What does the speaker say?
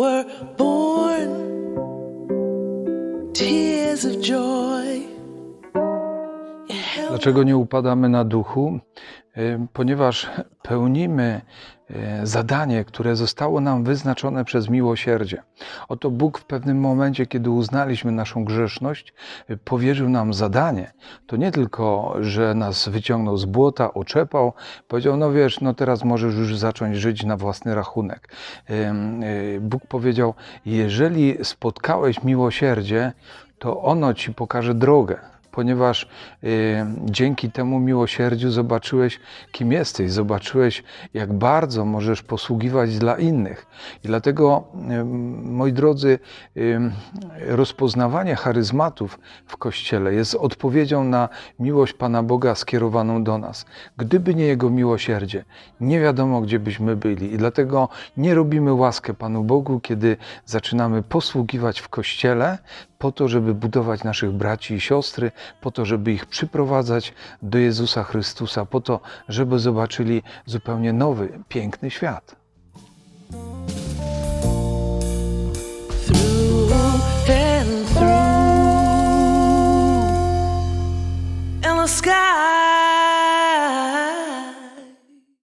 were born tears of joy. Dlaczego nie upadamy na duchu? Y, Ponieważ pełnimy y, zadanie, które zostało nam wyznaczone przez miłosierdzie. Oto Bóg w pewnym momencie, kiedy uznaliśmy naszą grzeszność, y, powierzył nam zadanie. To nie tylko, że nas wyciągnął z błota, oczepał, powiedział: No wiesz, no teraz możesz już zacząć żyć na własny rachunek. Bóg powiedział: Jeżeli spotkałeś miłosierdzie, to ono ci pokaże drogę ponieważ y, dzięki temu miłosierdziu zobaczyłeś, kim jesteś, zobaczyłeś, jak bardzo możesz posługiwać dla innych. I dlatego, y, moi drodzy, y, rozpoznawanie charyzmatów w Kościele jest odpowiedzią na miłość Pana Boga skierowaną do nas. Gdyby nie Jego miłosierdzie, nie wiadomo, gdzie byśmy byli. I dlatego nie robimy łaskę Panu Bogu, kiedy zaczynamy posługiwać w Kościele, po to, żeby budować naszych braci i siostry, po to, żeby ich przyprowadzać do Jezusa Chrystusa, po to, żeby zobaczyli zupełnie nowy, piękny świat.